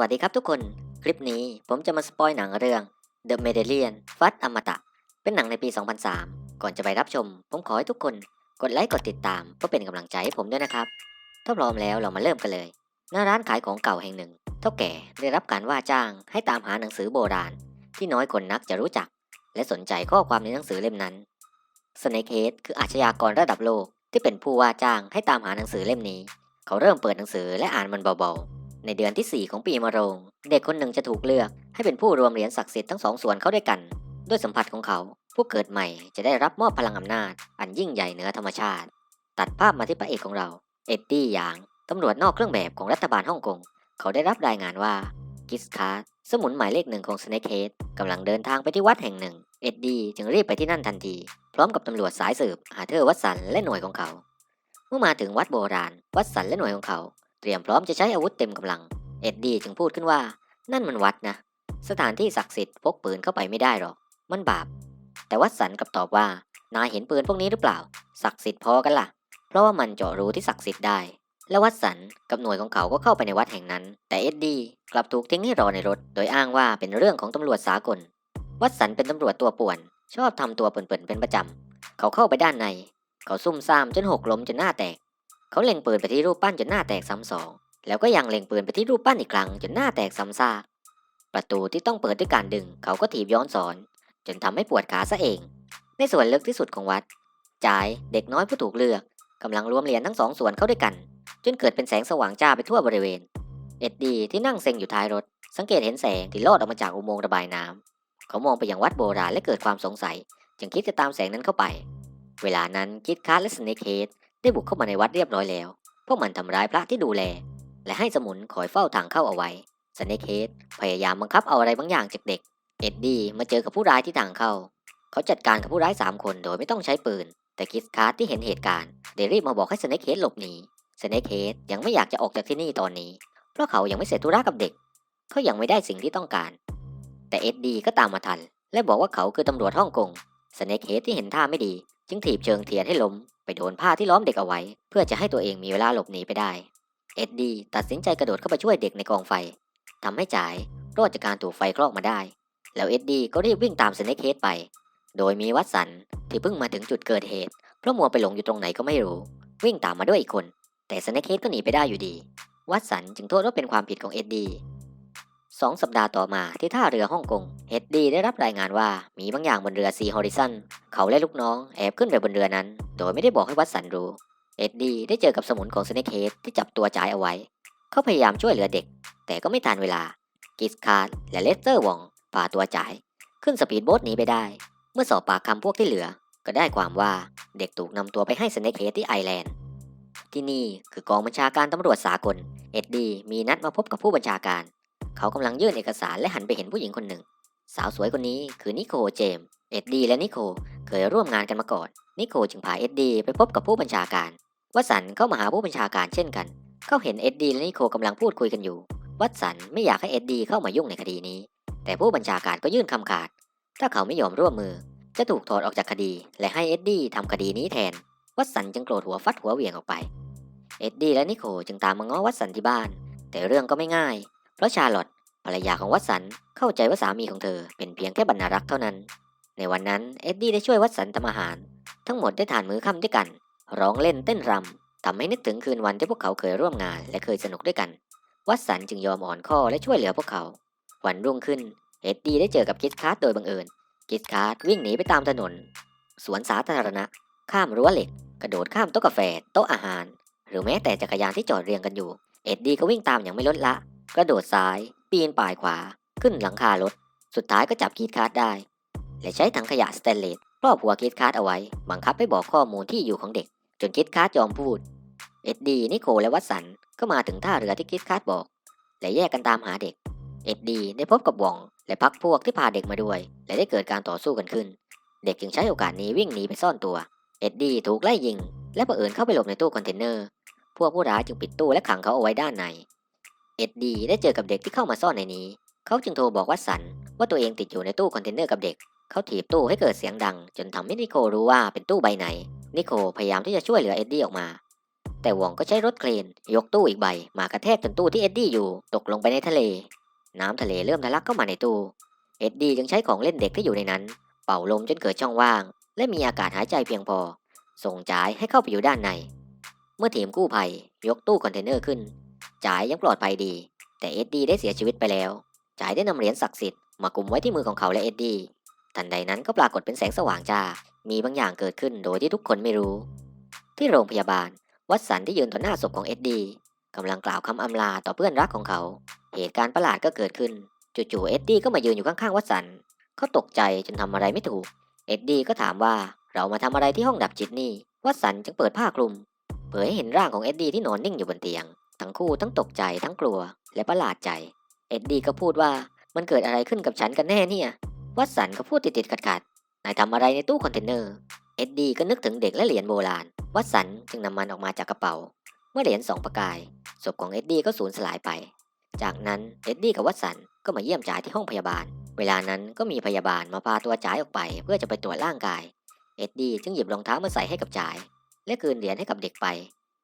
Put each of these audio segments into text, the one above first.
วัสดีครับทุกคน คลิปนี้ผมจะมาสปอยหนังเรื่อง The Medallion ฟัดอมตะ เป็นหนังในปี 2003 ก่อนจะไปรับชม ผมขอให้ทุกคนกดไลค์กดติดตามเพื่อเป็นกำลังใจให้ผมด้วยนะครับ ถ้าพร้อมแล้วเรามาเริ่มกันเลย หน้าร้านขายของเก่าแห่งหนึ่ง เท่าแก่ได้รับการว่าจ้างให้ตามหาหนังสือโบราณ ที่น้อยคนนักจะรู้จัก และสนใจข้อความในหนังสือเล่มนั้น Snakehead คืออาชญากรระดับโลกที่เป็นผู้ว่าจ้างให้ตามหาหนังสือเล่มนี้ เขาเริ่มเปิดหนังสือและอ่านมันเบาๆ ในเดือนที่ 4 ของปีมะโรง เด็กคนหนึ่งจะถูกเลือก ให้เป็นผู้รวมเหรียญศักดิ์สิทธิ์ทั้งสองส่วนเข้าด้วยกัน ด้วยสัมผัสของเขา ผู้เกิดใหม่จะได้รับมอบพลังอำนาจ อันยิ่งใหญ่เหนือธรรมชาติ ตัดภาพมาที่พระเอกของเรา เอ็ดดี้หยางตำรวจนอกเครื่องแบบของรัฐบาลฮ่องกง เขาได้รับรายงานว่ากิสคาร์สมุนหมายเลขหนึ่งของสเนคเฮดกำลังเดินทางไปที่วัดแห่งหนึ่ง เอ็ดดี้จึงรีบไปที่นั่นทันที พร้อมกับตำรวจสายสืบอาเธอร์วัตสันและหน่วยของเขา เมื่อมาถึงวัดโบราณ วัตสันและหน่วยของเขา เตรียมพร้อมจะใช้อาวุธเต็มกำลัง เอ็ดดี้จึงพูดขึ้นว่า นั่นมันวัดนะ สถานที่ศักดิ์สิทธิ์พกปืนเข้าไปไม่ได้หรอก มันบาป แต่วัตสันกลับตอบว่า นายเห็นปืนพวกนี้หรือเปล่า ศักดิ์สิทธิ์พอกันล่ะ เพราะว่ามันเจาะรูที่ศักดิ์สิทธิ์ได้ และวัตสันกับหน่วยของเขาก็เข้าไปในวัดแห่งนั้น แต่เอ็ดดี้กลับถูกทิ้งให้รอในรถ โดยอ้างว่าเป็นเรื่องของตำรวจสากล วัตสันเป็นตำรวจตัวป่วน ชอบทำตัวเปิ่นๆเป็นประจำ เขาเข้าไปด้านใน เขาซุ่มซ่ามจนหกล้มจนหน้าแตก เขาเล็งปืนไปที่รูปปั้นจนหน้าแตกซ้ำสอง แล้วก็ยังเล็งปืนไปที่รูปปั้นอีกครั้งจนหน้าแตกซ้ำซาก ประตูที่ต้องเปิดด้วยการดึง เขาก็ถีบย้อนสอน จนทำให้ปวดขาซะเอง ในส่วนลึกที่สุดของวัดจ่ายเด็กน้อยผู้ถูกเลือกกำลังรวมเหรียญทั้งสองส่วนเข้าด้วยกัน จนเกิดเป็นแสงสว่างจ้าไปทั่วบริเวณ เอ็ดดี้ที่นั่งเซ็งอยู่ท้ายรถ สังเกตเห็นแสงที่ลอดออกมาจากอุโมงค์ระบายน้ำเขามองไปยังวัดโบราณและเกิดความสงสัย จึงคิดจะตามแสงนั้นเข้าไป เวลานั้นคิดคาร์และสเนคเฮด ได้บุกเข้ามาในวัดเรียบร้อยแล้ว พวกมันทำร้ายพระที่ดูแล และให้สมุนคอยเฝ้าทางเข้าเอาไว้สเนคเฮดพยายามบังคับเอาอะไรบางอย่างจากเด็ก เอ็ดดี้มาเจอกับผู้ร้ายที่ทางเข้า เขาจัดการกับผู้ร้ายสามคนโดยไม่ต้องใช้ปืน แต่คิสคาร์ที่เห็นเหตุการณ์ได้รีบมาบอกให้สเนคเฮดหลบหนีสเนคเฮดยังไม่อยากจะออกจากที่นี่ตอนนี้ เพราะเขายังไม่เสร็จธุระกับเด็ก เขายังไม่ได้สิ่งที่ต้องการ แต่เอ็ดดี้ก็ตามมาทัน และบอกว่าเขาคือตำรวจฮ่องกงสเนคเฮดที่เห็นท่าไม่ดี จึงถีบเชิงเทียนให้ล้ม ไปโดนผ้าที่ล้อมเด็กเอาไว้ เพื่อจะให้ตัวเองมีเวลาหลบหนีไปได้ เอ็ดดี้ตัดสินใจกระโดดเข้าไปช่วยเด็กในกองไฟทำให้จ่ายรอดจากการถูกไฟคลอกมาได้ แล้วเอ็ดดี้ก็รีบวิ่งตามสเนคเฮดไป โดยมีวัตสันที่เพิ่งมาถึงจุดเกิดเหตุ เพราะมัวไปหลงอยู่ตรงไหนก็ไม่รู้ วิ่งตามมาด้วยอีกคน แต่สเนคเฮดก็หนีไปได้อยู่ดี วัตสันจึงโทษว่าเป็นความผิดของเอ็ดดี้ สองสัปดาห์ต่อมาที่ท่าเรือฮ่องกงเอ็ดดี้ได้รับรายงานว่ามีบางอย่างบนเรือซีฮอริซันเขาและลูกน้องแอบขึ้นไปบนเรือนั้น โดยไม่ได้บอกให้วัตสันรู้เอ็ดดี้ได้เจอกับสมุนของสเนคเฮดที่จับตัวจ่ายเอาไว้ เขาพยายามช่วยเหลือเด็ก แต่ก็ไม่ทันเวลา กิสคาร์ดและเลสเตอร์วองพาตัวจ่าย ขึ้นสปีดโบ๊ทหนีไปได้ เมื่อสอบปากคำพวกที่เหลือ ก็ได้ความว่าเด็กถูกนำตัวไปให้สเนคเฮดที่ไอแลนด์ที่นี่คือกองบัญชาการตำรวจสากล เอ็ดดี้มีนัดมาพบกับผู้บัญชาการ เขากำลังยื่นเอกสารและหันไปเห็นผู้หญิงคนหนึ่ง สาวสวยคนนี้คือนิโคเจม เอ็ดดี้และนิโคเคยร่วมงานกันมาก่อน นิโคจึงพาเอ็ดดี้ไปพบกับผู้บัญชาการวัสันเข้ามาหาผู้บัญชาการเช่นกัน เขาเห็นเอ็ดดี้และนิโคกำลังพูดคุยกันอยู่ วัสันไม่อยากให้เอ็ดดี้เข้ามายุ่งในคดีนี้ แต่ผู้บัญชาการก็ยื่นคำขาด ถ้าเขาไม่ยอมร่วมมือ จะถูกถอดออกจากคดี และให้เอ็ดดี้ทำคดีนี้แทน วัสันจึงโกรธหัวฟัดหัวเหวี่ยงออกไป เอ็ดดี้และนิโคจึงตามมาง้อวัสันที่บ้าน แต่เรื่องก็ไม่ง่าย เพราะชาร์ลอตภรรยาของวัตสันเข้าใจว่าสามีของเธอเป็นเพียงแค่บรรณารักษ์เท่านั้น ในวันนั้นเอ็ดดี้ได้ช่วยวัตสันทำอาหาร ทั้งหมดได้ทานมื้อค่ำด้วยกัน ร้องเล่นเต้นรำทำให้นึกถึงคืนวันที่พวกเขาเคยร่วมงานและเคยสนุกด้วยกัน วัตสันจึงยอมอ่อนข้อและช่วยเหลือพวกเขา วันรุ่งขึ้นเอ็ดดี้ได้เจอกับกิสคาร์ดโดยบังเอิญกิสคาร์ดวิ่งหนีไปตามถนน สวนสาธารณะ ข้ามรั้วเหล็ก กระโดดข้ามโต๊ะกาแฟโต๊ะอาหาร หรือแม้แต่จักรยานที่จอดเรียงกันอยู่ เอ็ดดี้ก็วิ่งตามอย่างไม่ลดละ กระโดดซ้าย ปีนป่ายขวา ขึ้นหลังคารถ สุดท้ายก็จับกีดคาร์ดได้ และใช้ถังขยะสแตนเลสครอบหัวกีดคาร์ดเอาไว้ บังคับให้บอกข้อมูลที่อยู่ของเด็ก จนคิดคาร์ดยอมพูด เอ็ดดี้นิโคและวัตสันก็มาถึงท่าเรือที่คิดคาร์ดบอก และแยกกันตามหาเด็ก เอ็ดดี้ได้พบกับวอง และพักพวกที่พาเด็กมาด้วย และได้เกิดการต่อสู้กันขึ้น เด็กจึงใช้โอกาสนี้วิ่งหนีไปซ่อนตัว เอ็ดดี้ถูกไล่ยิง และบังเอิญเข้าไปหลบในตู้คอนเทนเนอร์ พวกผู้ร้ายจึงปิดตู้และขังเขาเอาไว้ด้านใน เอ็ดดี้ได้เจอกับเด็กที่เข้ามาซ่อนในนี้ เขาจึงโทรบอกวัตสันว่าตัวเองติดอยู่ในตู้คอนเทนเนอร์กับเด็ก เขาถีบตู้ให้เกิดเสียงดัง จนทำให้นิโครู้ว่าเป็นตู้ใบไหน นิโคพยายามที่จะช่วยเหลือเอ็ดดี้ออกมา แต่หว่องก็ใช้รถเครนยกตู้อีกใบ มากระแทกจนตู้ที่เอ็ดดี้อยู่ตกลงไปในทะเล น้ำทะเลเริ่มทะลักเข้ามาในตู้ เอ็ดดี้จึงใช้ของเล่นเด็กที่อยู่ในนั้น เป่าลมจนเกิดช่องว่าง และมีอากาศหายใจเพียงพอ ส่งจ่ายให้เข้าไปอยู่ด้านใน เมื่อทีมกู้ภัยยกตู้คอนเทนเนอร์ขึ้น จ่ายยังปลอดภัยดี แต่เอ็ดดี้ได้เสียชีวิตไปแล้ว จ่ายได้นำเหรียญศักดิ์สิทธิ์มากุมไว้ที่มือของเขาและเอ็ดดี้ ทันใดนั้นก็ปรากฏเป็นแสงสว่างจ้า มีบางอย่างเกิดขึ้นโดยที่ทุกคนไม่รู้ ที่โรงพยาบาล วัตสันที่ยืนต่อหน้าศพของเอ็ดดี้กำลังกล่าวคำอำลาต่อเพื่อนรักของเขา เหตุการณ์ประหลาดก็เกิดขึ้น จู่ๆเอ็ดดี้ก็มายืนอยู่ข้างๆวัตสันเขาตกใจจนทำอะไรไม่ถูก เอ็ดดี้ก็ถามว่าเรามาทำอะไรที่ห้องดับจิตนี่ วัตสันจึงเปิดผ้าคลุม เผยให้เห็นร่างของเอ็ดดี้ที่นอนนิ่งอยู่บนเตียง ทั้งคู่ทั้งตกใจทั้งกลัว และประหลาดใจ เอ็ดดี้ก็พูดว่ามันเกิดอะไรขึ้นกับฉันกันแน่เนี่ยวัตสันก็พูดติดๆขัดๆนายทำอะไรในตู้คอนเทนเนอร์เอ็ดดี้ก็นึกถึงเด็กและเหรียญโบราณ วัตสันจึงนำมันออกมาจากกระเป๋า เมื่อเหรียญสองประกายศพของเอ็ดดี้ก็สูญสลายไป จากนั้นเอ็ดดี้กับวัตสันก็มาเยี่ยมจ่ายที่ห้องพยาบาล เวลานั้นก็มีพยาบาลมาพาตัวจ่ายออกไป เพื่อจะไปตรวจร่างกาย เอ็ดดี้จึงหยิบรองเท้ามาใส่ให้กับจ่าย และคืนเหรียญให้กับเด็กไป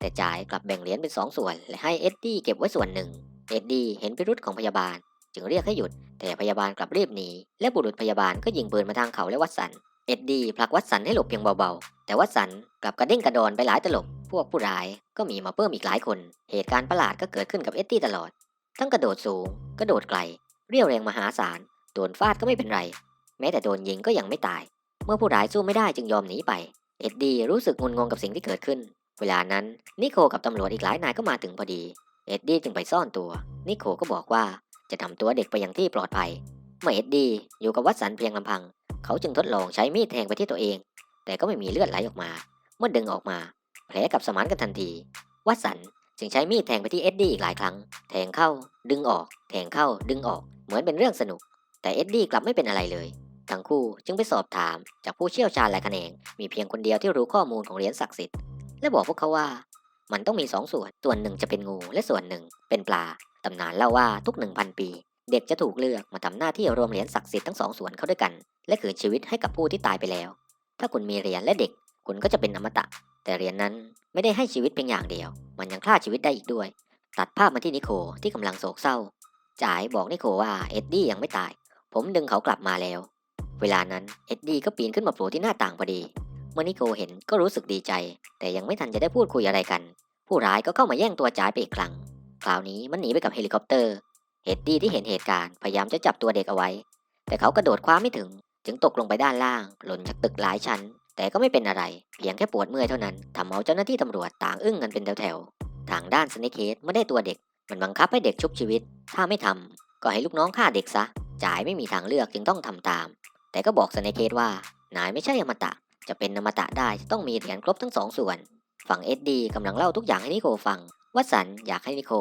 แต่จ่ายกลับแบ่งเหรียญเป็นสองส่วน และให้เอ็ดดี้เก็บไว้ส่วนหนึ่ง เอ็ดดี้เห็นพิรุษของพยาบาล จึงเรียกให้หยุด แต่พยาบาลกลับรีบหนี และบุรุษพยาบาลก็ยิงปืนมาทางเขาและวัตสัน เอ็ดดี้ผลักวัตสันให้หลบเพียงเบาๆ แต่วัตสันกลับกระเด้งกระโดอนไปหลายตลบ พวกผู้ร้ายก็มีมาเพิ่มอีกหลายคน เหตุการณ์ประหลาดก็เกิดขึ้นกับเอ็ดดี้ตลอด ทั้งกระโดดสูง กระโดดไกล เรียวแรงมหาศาล โดนฟาดก็ไม่เป็นไร แม้แต่โดนยิงก็ยังไม่ตาย เมื่อผู้ร้ายสู้ไม่ได้จึงยอมหนีไป เอ็ดดี้รู้สึกงุนงงกับสิ่งที่เกิดขึ้น เวลานั้นนิโคกับตำรวจอีกหลายนายก็มาถึงพอดี เอ็ดดี้จึงไปซ่อนตัว นิโคก็บอกว่าจะนำตัวเด็กไปยังที่ปลอดภัย เมื่อเอ็ดดี้อยู่กับวัตสันเพียงลำพัง เขาจึงทดลองใช้มีดแทงไปที่ตัวเอง แต่ก็ไม่มีเลือดไหลออกมา เมื่อดึงออกมา แผลกับสมานกันทันที วัตสันจึงใช้มีดแทงไปที่เอ็ดดี้อีกหลายครั้ง แทงเข้า ดึงออก แทงเข้า ดึงออก เหมือนเป็นเรื่องสนุก แต่เอ็ดดี้กลับไม่เป็นอะไรเลย ทั้งคู่จึงไปสอบถามจากผู้เชี่ยวชาญหลายแขนง มีเพียงคนเดียวที่รู้ข้อมูลของเหรียญศักดิ์สิทธิ์ และบอกพวกเขาว่า มันต้องมีสองส่วน ส่วนหนึ่งจะเป็นงู และส่วนหนึ่งเป็นปลา ตำนานเล่าว่าทุกหนึ่งพันปี เด็กจะถูกเลือกมาทำหน้าที่รวมเหรียญศักดิ์สิทธิ์ทั้งสองส่วนเข้าด้วยกัน และคืนชีวิตให้กับผู้ที่ตายไปแล้ว ถ้าคุณมีเหรียญและเด็ก คุณก็จะเป็นอมตะ แต่เหรียญนั้นไม่ได้ให้ชีวิตเพียงอย่างเดียว มันยังฆ่าชีวิตได้อีกด้วย ตัดภาพมาที่นิโคที่กำลังโศกเศร้าจ่ายบอกนิโคว่าเอ็ดดี้ยังไม่ตาย ผมดึงเขากลับมาแล้ว เวลานั้นเอ็ดดี้ก็ปีนขึ้นมาโผล่ที่หน้าต่างพอดี เมื่อนิโคเห็นก็รู้สึกดีใจ แต่ยังไม่ทันจะได้พูดคุยอะไรกัน ผู้ร้ายก็เข้ามาแย่งตัวจ่ายไปอีกครั้ง คราวนี้มันหนีไปกับเฮลิคอปเตอร์เอ็ดดี้ที่เห็นเหตุการณ์พยายามจะจับตัวเด็กเอาไว้ แต่เขากระโดดคว้าไม่ถึง จึงตกลงไปด้านล่าง หล่นจากตึกหลายชั้น แต่ก็ไม่เป็นอะไร เพียงแค่ปวดเมื่อยเท่านั้นทำเอาเจ้าหน้าที่ตำรวจต่างอึ้งกันเป็นแถวๆ ทางด้านสเนคเฮดไม่ได้ตัวเด็ก มันบังคับให้เด็กชุบชีวิต ถ้าไม่ทำก็ให้ลูกน้องฆ่าเด็กซะจ่ายไม่มีทางเลือกจึงต้องทำตาม แต่ก็บอกสเนคเฮดว่านายไม่ใช่อมตะ จะเป็นอมตะได้จะต้องมีเหรียญครบทั้งสองส่วน ฝั่งเอ็ดดี้กำลังเล่าทุกอย่างให้นิโคฟัง วัตสันอยากให้นิโค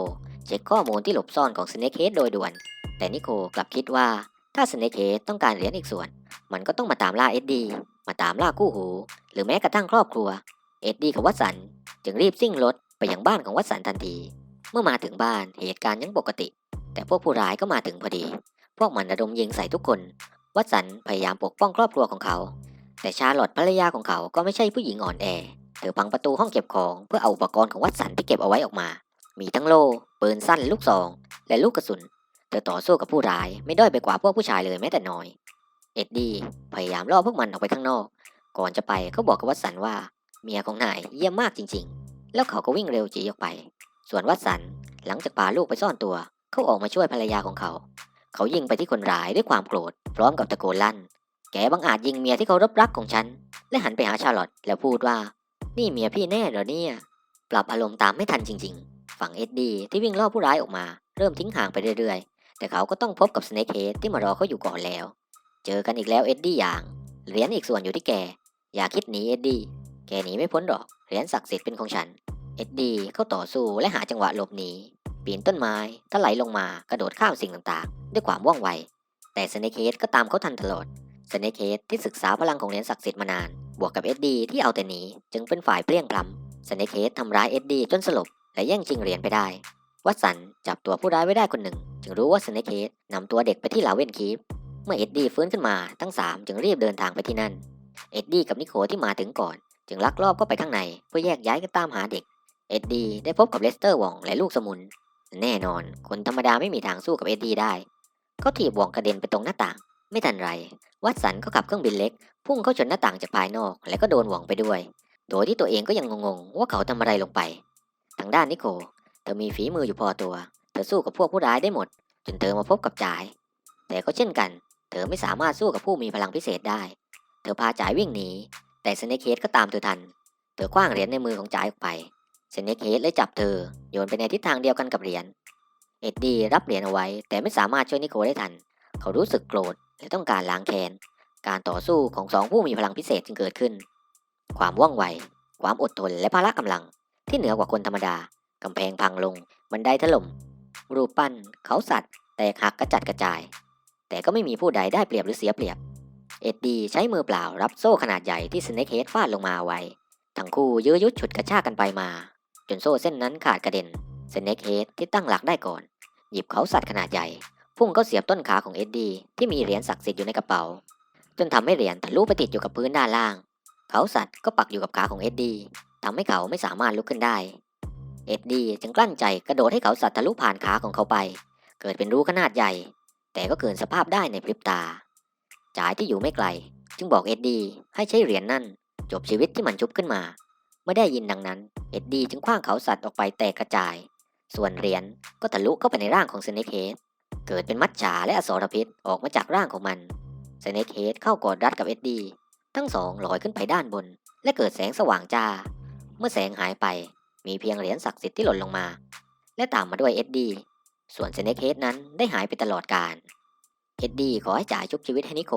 เช็คข้อมูลที่หลบซ่อนของสเนคเฮดโดยด่วน แต่นิโคกลับคิดว่าถ้าสเนคเฮดต้องการเหรียญอีกส่วน มันก็ต้องมาตามล่าเอ็ดดี้มาตามล่าคู่หู หรือแม้กระทั่งครอบครัว เอ็ดดี้กับวัตสันจึงรีบซิ่งรถไปยังบ้านของวัตสันทันที เมื่อมาถึงบ้านเหตุการณ์ยังปกติ แต่พวกผู้ร้ายก็มาถึงพอดี พวกมันระดมยิงใส่ทุกคน วัตสันพยายามปกป้องครอบครัวของเขา แต่ชาร์ลอตภรรยาของเขาก็ไม่ใช่ผู้หญิงอ่อนแอ เธอพังประตูห้องเก็บของเพื่อเอาอุปกรณ์ของวัตสันที่เก็บเอาไว้ออกมา มีทั้งโล่ปืนสั้นลูกซอง และลูกกระสุน เธอต่อสู้กับผู้ร้ายไม่ด้อยไปกว่าพวกผู้ชายเลยแม้แต่น้อย เอ็ดดี้พยายามล่อพวกมันออกไปข้างนอก ก่อนจะไปเขาบอกกับวัตสันว่า เมียของนายเยี่ยมมากจริง ๆ แล้วเขาก็วิ่งเร็วจีออกไป ส่วนวัตสันหลังจากพาลูกไปซ่อนตัว เขาออกมาช่วยภรรยาของเขา เขายิงไปที่คนร้ายด้วยความโกรธ พร้อมกับตะโกนลั่น แกบังอาจยิงเมียที่เขารบรักของฉัน และหันไปหาชาร์ลอตแล้วพูดว่า นี่เมียพี่แน่เหรอเนี่ย ปรับอารมณ์ตามไม่ทันจริง ๆ ฝั่งเอ็ดดี้ที่วิ่งล่อผู้ร้ายออกมา เริ่มทิ้งห่างไปเรื่อยๆ แต่เขาก็ต้องพบกับสเนคเฮดที่มารอเขาอยู่ก่อนแล้ว เจอกันอีกแล้วเอ็ดดี้อย่าง เหรียญอีกส่วนอยู่ที่แก อย่าคิดหนีเอ็ดดี้ แกหนีไม่พ้นหรอก เหรียญศักดิ์สิทธิ์เป็นของฉัน เอ็ดดี้เขาต่อสู้และหาจังหวะหลบหนี ปีนต้นไม้ถลายลงมากระโดดข้ามสิ่งต่างๆ ด้วยความว่องไว แต่สเนคเฮดก็ตามเขาทันตลอด สเนคเฮดที่ศึกษาพลังของเหรียญศักดิ์สิทธิ์มานาน บวกกับเอ็ดดี้ที่เอาแต่หนีจึงเป็นฝ่ายเพลียงพล้ำสเนคเฮดทำร้ายเอ็ดดี้จนสลบและแย่งชิงเหรียญไปได้ วัตสันจับตัวผู้ร้ายไว้ได้คนหนึ่ง จึงรู้ว่าสเนคเฮดนำตัวเด็กไปที่ลาเวนคีฟเมื่อเอ็ดดี้ฟื้นขึ้นมาทั้งสามจึงรีบเดินทางไปที่นั่น เอ็ดดี้กับนิโคที่มาถึงก่อน จึงลักลอบเข้าไปข้างในเพื่อแยกย้ายกันตามหาเด็ก เอ็ดดี้ได้พบกับเลสเตอร์วองและลูกสมุน แน่นอน คนธรรมดาไม่มีทางสู้กับเอ็ดดี้ได้ เขาถีบวองกระเด็นไปตรงหน้าต่าง ไม่ทันไร วัตสันก็ขับเครื่องบินเล็ก พุ่งเข้าชนหน้าต่างจากภายนอก และก็โดนหวงไปด้วย โดยที่ตัวเองก็ยังงงๆ ว่าเขาทำอะไรลงไป ทางด้านนิโคเธอมีฝีมืออยู่พอตัว เธอสู้กับพวกผู้ร้ายได้หมด จนเธอมาพบกับจ่าย แต่ก็เช่นกัน เธอไม่สามารถสู้กับผู้มีพลังพิเศษได้ เธอพาจ่ายวิ่งหนี แต่สเนคเฮดก็ตามเธอทัน เธอคว้างเหรียญในมือของจ่ายออกไปสเนคเฮดเลยจับเธอ โยนไปในทิศทางเดียวกันกับเหรียญ เอ็ดดี้รับเหรียญเอาไว้ แต่ไม่สามารถช่วยนิโคได้ทัน เขารู้สึกโกรธและต้องการล้างแค้น การต่อสู้ของสองผู้มีพลังพิเศษจึงเกิดขึ้น ความว่องไว ความอดทนและพละกำลัง ที่เหนือกว่าคนธรรมดากำแพงพังลง บันไดถล่ม รูปปั้น เขาสัตว์ แตกหักกระจัดกระจาย แต่ก็ไม่มีผู้ใดได้เปรียบหรือเสียเปรียบ เอ็ดดี้ใช้มือเปล่ารับโซ่ขนาดใหญ่ที่สเน็คเฮดฟาดลงมาไว้ ทั้งคู่ยื้อยุดฉุดกระชากกันไปมา จนโซ่เส้นนั้นขาดกระเด็นสเน็คเฮดที่ตั้งหลักได้ก่อน หยิบเขาสัตว์ขนาดใหญ่ พุ่งเข้าเสียบต้นขาของเอ็ดดี้ที่มีเหรียญศักดิ์สิทธิ์อยู่ในกระเป๋า จนทำให้เหรียญทะลุไปติดอยู่กับพื้นด้านล่าง เขาสัตว์ก็ปักอยู่กับขาของเอ็ดดี้ทำให้เขาไม่สามารถลุกขึ้นได้ เอ็ดดี้จึงกลั้นใจกระโดดให้เขาสัตว์ทะลุผ่านขาของเขาไป เกิดเป็นรูขนาดใหญ่ แต่ก็เกินสภาพได้ในพริบตาจ่ายที่อยู่ไม่ไกล จึงบอกเอ็ดดี้ให้ใช้เหรียญนั่น จบชีวิตที่มันชุบขึ้นมา เมื่อได้ยินดังนั้น เอ็ดดี้จึงคว้างเขาสัตว์ออกไปแตกกระจาย ส่วนเหรียญก็ทะลุเข้าไปในร่างของสเนคเฮด เกิดเป็นมัจฉาและอสรพิษออกมาจากร่างของมันสเนคเฮดเข้ากอดรัดกับเอ็ดดี้ทั้งสองลอยขึ้นไปด้านบน และเกิดแสงสว่างจ้า เมื่อแสงหายไปมีเพียงเหรียญศักดิ์สิทธิ์ที่หล่นลงมา และตามมาด้วยเอ็ดดี้ส่วนสเนคเฮดนั้นได้หายไปตลอดกาลเอ็ดดี้ขอให้จ่ายชุบชีวิตให้นิโค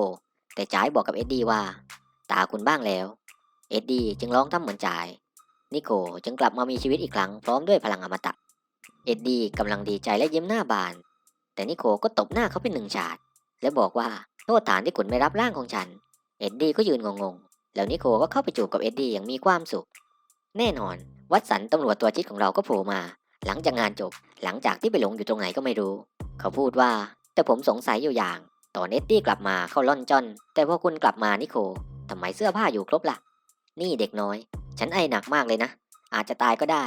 แต่จ่ายบอกกับเอ็ดดี้ว่า ตาคุณบ้างแล้ว เอ็ดดี้จึงร้องทำเหมือนจ่าย นิโคจึงกลับมามีชีวิตอีกครั้งพร้อมด้วยพลังอมตะ เอ็ดดี้กำลังดีใจและยิ้มหน้าบาน แต่นิโคก็ตบหน้าเขาเป็นหนึ่งฉาด และบอกว่าโทษฐานที่คุณไม่รับร่างของฉัน เอ็ดดี้ก็ยืนงงๆ แล้วนิโคก็เข้าไปจูบกับเอ็ดดี้อย่างมีความสุข แน่นอน วัตสันตำรวจตัวจิตของเราก็โผล่มา หลังจากงานจบ หลังจากที่ไปหลงอยู่ตรงไหนก็ไม่รู้ เขาพูดว่า แต่ผมสงสัยอยู่อย่าง ตอนเอ็ดดี้กลับมาเขาล่อนจอน แต่พอคุณกลับมานิโคทำไมเสื้อผ้าอยู่ครบละ่ะ นี่เด็กน้อย ฉันไอหนักมากเลยนะ อาจจะตายก็ได้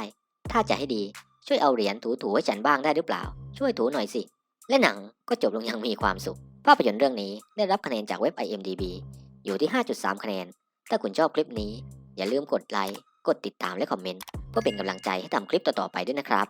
ถ้าจะให้ดี ช่วยเอาเหรียญถูๆให้ฉันบ้างได้หรือเปล่า ช่วยถูหน่อยสิ และหนังก็จบลงอยังมีความสุข ภาพยนตร์เรื่องนี้ได้รับคะแนนจากเว็บ IMDb อยู่ที่ 5.3 คะแนน ถ้าคุณชอบคลิปนี้ อย่าลืมกดไลค์ กดติดตามและคอมเมนต์ เพื่อเป็นกำลังใจให้ทำคลิปต่อๆไปด้วยนะครับ